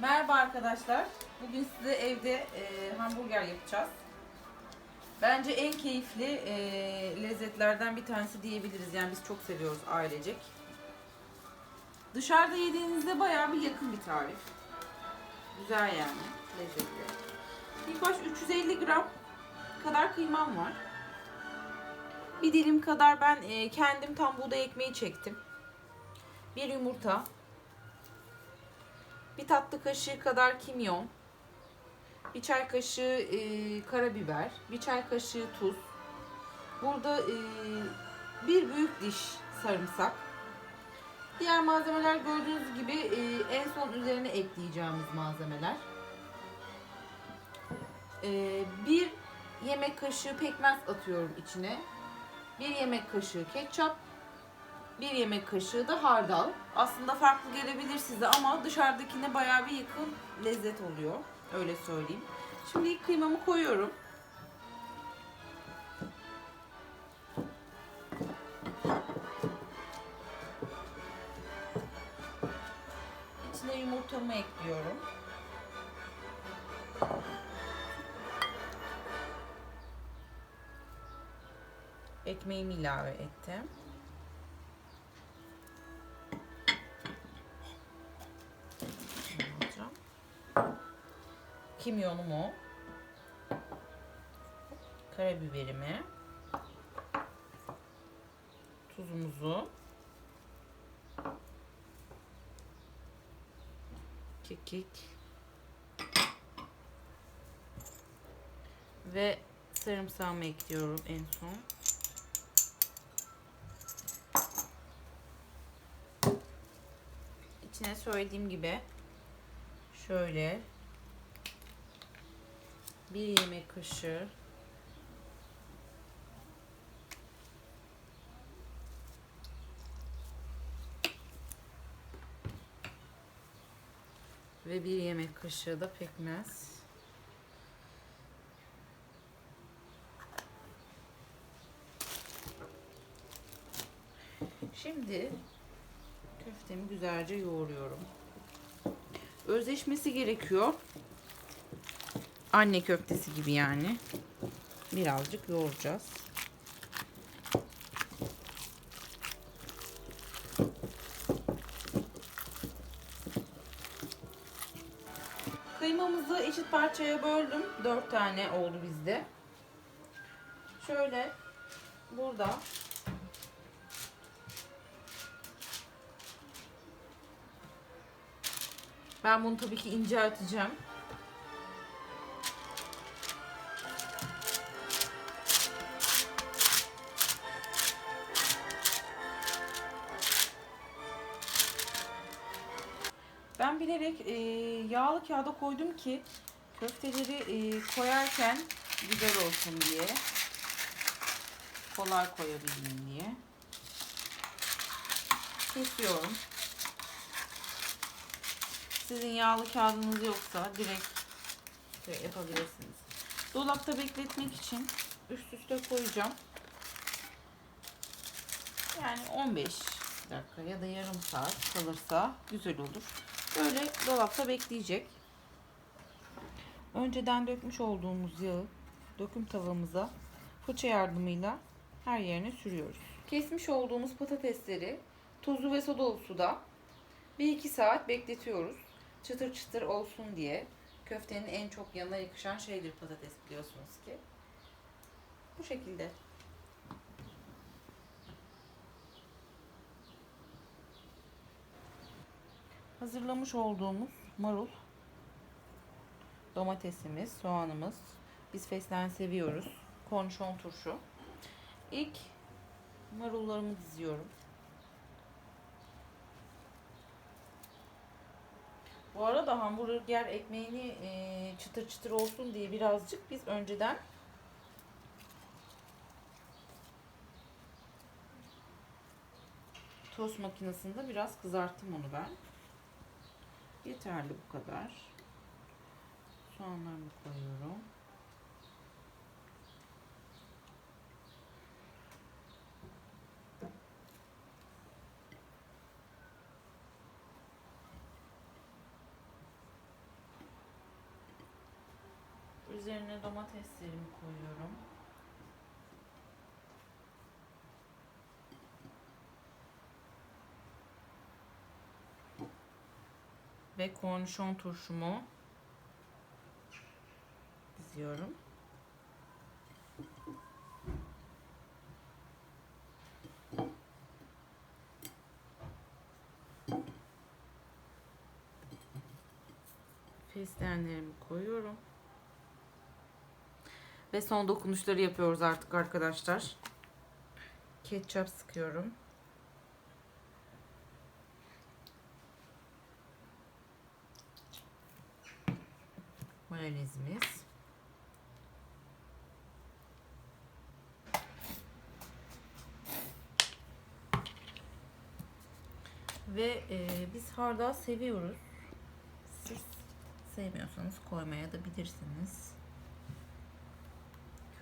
Merhaba arkadaşlar. Bugün size evde e, hamburger yapacağız. Bence en keyifli e, lezzetlerden bir tanesi diyebiliriz. Yani biz çok seviyoruz ailecek. Dışarıda yediğinizde bayağı bir yakın bir tarif. Güzel yani. Lezzetli. İlk baş 350 gram kadar kıymam var. Bir dilim kadar ben e, kendim tam buğday ekmeği çektim. Bir yumurta, bir tatlı kaşığı kadar kimyon, bir çay kaşığı e, karabiber, bir çay kaşığı tuz. Burada e, bir büyük diş sarımsak. Diğer malzemeler gördüğünüz gibi e, en son üzerine ekleyeceğimiz malzemeler. E, bir yemek kaşığı pekmez atıyorum içine. Bir yemek kaşığı ketçap, bir yemek kaşığı da hardal. Aslında farklı gelebilir size ama dışarıdakine bayağı bir yakın lezzet oluyor. Öyle söyleyeyim. Şimdi ilk kıymamı koyuyorum. İçine yumurtamı ekliyorum. Ekmeğimi ilave ettim. Kimyonumu, karabiberimi, tuzumuzu, kekik. Ve sarımsağımı ekliyorum en son. İçine söylediğim gibi şöyle bir yemek kaşığı ve bir yemek kaşığı da pekmez. Şimdi köftemi güzelce yoğuruyorum. Özleşmesi gerekiyor. Anne köftesi gibi yani. Birazcık yoğuracağız. Kıymamızı eşit parçaya böldüm. 4 tane oldu bizde. Şöyle burada Ben bunu tabii ki incelteceğim. E, yağlı kağıda koydum ki köfteleri e, koyarken güzel olsun diye. Kolay koyabileyim diye. Kesiyorum. Sizin yağlı kağıdınız yoksa direkt şey yapabilirsiniz. Dolapta bekletmek için üst üste koyacağım. Yani 15 dakika ya da yarım saat kalırsa güzel olur. Böyle dolapta bekleyecek. Önceden dökmüş olduğumuz yağı döküm tavamıza fırça yardımıyla her yerine sürüyoruz. Kesmiş olduğumuz patatesleri tuzlu ve sodalı suda 1-2 saat bekletiyoruz. Çıtır çıtır olsun diye. Köftenin en çok yanına yakışan şeydir patates biliyorsunuz ki. Bu şekilde. Hazırlamış olduğumuz marul, domatesimiz, soğanımız. Biz fesleğen seviyoruz. Kornişon turşu. İlk marullarımı diziyorum. Bu arada hamburger ekmeğini e, çıtır çıtır olsun diye birazcık biz önceden tost makinesinde biraz kızarttım onu ben. Yeterli bu kadar. Soğanlarımı koyuyorum. Üzerine domateslerimi koyuyorum. Ve kornişon turşumu diziyorum. Fesleğenlerimi koyuyorum. Ve son dokunuşları yapıyoruz artık arkadaşlar. Ketçap sıkıyorum. Mayonezimiz. Ve e, biz hardal seviyoruz. Siz sevmiyorsanız koymaya da bilirsiniz.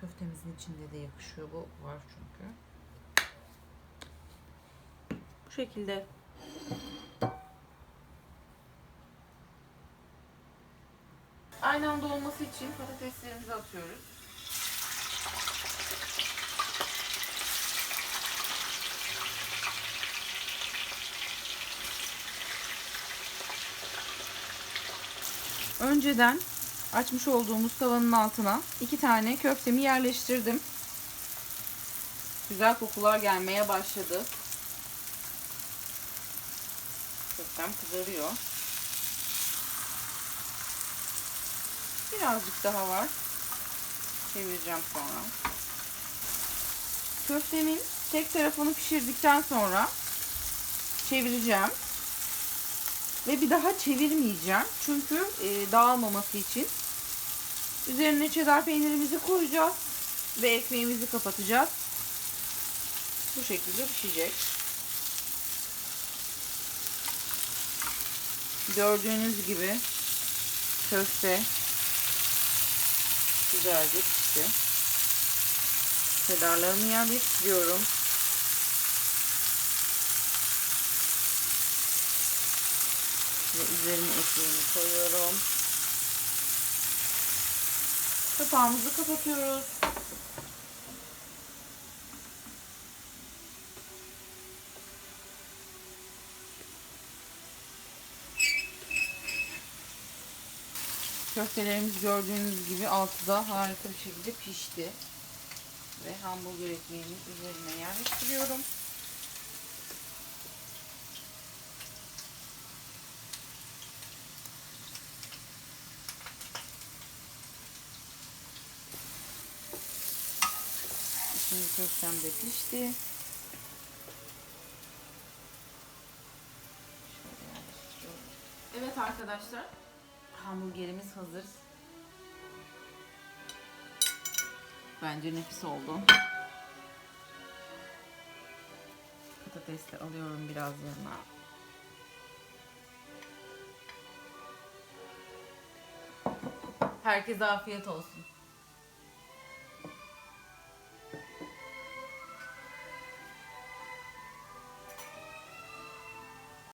Köftemizin içinde de yakışıyor. Bu var çünkü. Bu şekilde. Olması için patateslerimizi atıyoruz. Önceden açmış olduğumuz tavanın altına iki tane köftemi yerleştirdim. Güzel kokular gelmeye başladı. Köftem kızarıyor. Birazcık daha var. Çevireceğim sonra. Köftemin tek tarafını pişirdikten sonra çevireceğim. Ve bir daha çevirmeyeceğim. Çünkü e, dağılmaması için. Üzerine cheddar peynirimizi koyacağız. Ve ekmeğimizi kapatacağız. Bu şekilde pişecek. Gördüğünüz gibi köfte güzelce pişti. Cheddarlarımı yerleştiriyorum. Ve üzerine ekmeğimi koyuyorum. Kapağımızı kapatıyoruz. Köftelerimiz gördüğünüz gibi altı da harika bir şekilde pişti. Ve hamburger ekmeğini üzerine yerleştiriyorum. Şimdi köftem de pişti. Evet arkadaşlar. Hamburgerimiz hazır. Bence nefis oldu. Patates de alıyorum biraz yanına. Herkese afiyet olsun.